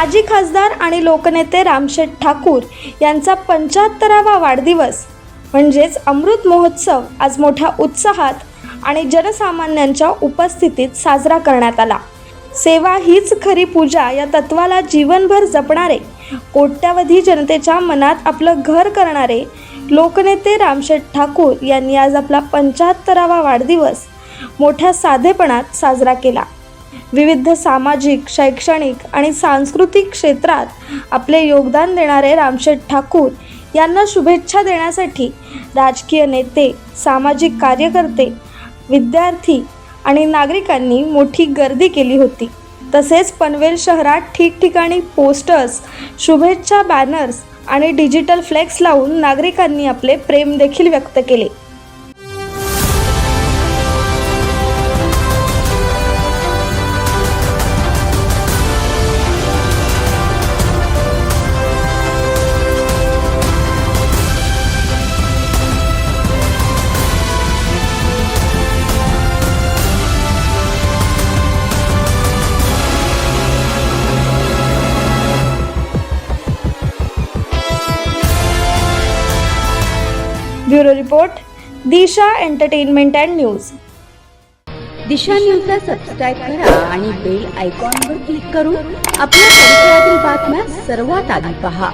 माजी खासदार आणि लोकनेते रामशेठ ठाकूर यांचा पंच्याहत्तरावा वाढदिवस. म्हणजेच अमृत महोत्सव आज मोठ्या उत्साहात आणि जनसामान्यांच्या उपस्थितीत साजरा करण्यात आला. सेवा हीच खरी पूजा या तत्वाला जीवनभर जपणारे कोट्यावधी जनतेच्या मनात आपलं घर करणारे लोकनेते रामशेठ ठाकूर यांनी आज आपला पंच्याहत्तरावा वाढदिवस मोठ्या साधेपणात साजरा केला. विविध सामाजिक शैक्षणिक आणि सांस्कृतिक क्षेत्रात आपले योगदान देणारे रामशेठ ठाकूर यांना शुभेच्छा देण्यासाठी राजकीय नेते सामाजिक कार्यकर्ते विद्यार्थी आणि नागरिकांनी मोठी गर्दी केली होती. तसेच पनवेल शहरात ठिकठिकाणी पोस्टर्स शुभेच्छा बॅनर्स आणि डिजिटल फ्लेक्स लावून नागरिकांनी आपले प्रेम देखील व्यक्त केले. Bureau report Disha entertainment and news. Disha न्यूजला सबस्क्राईब करा आणि बेल आयकॉनवर क्लिक करून आपल्या परिसरातील बातम्या सर्वात आधी पहा.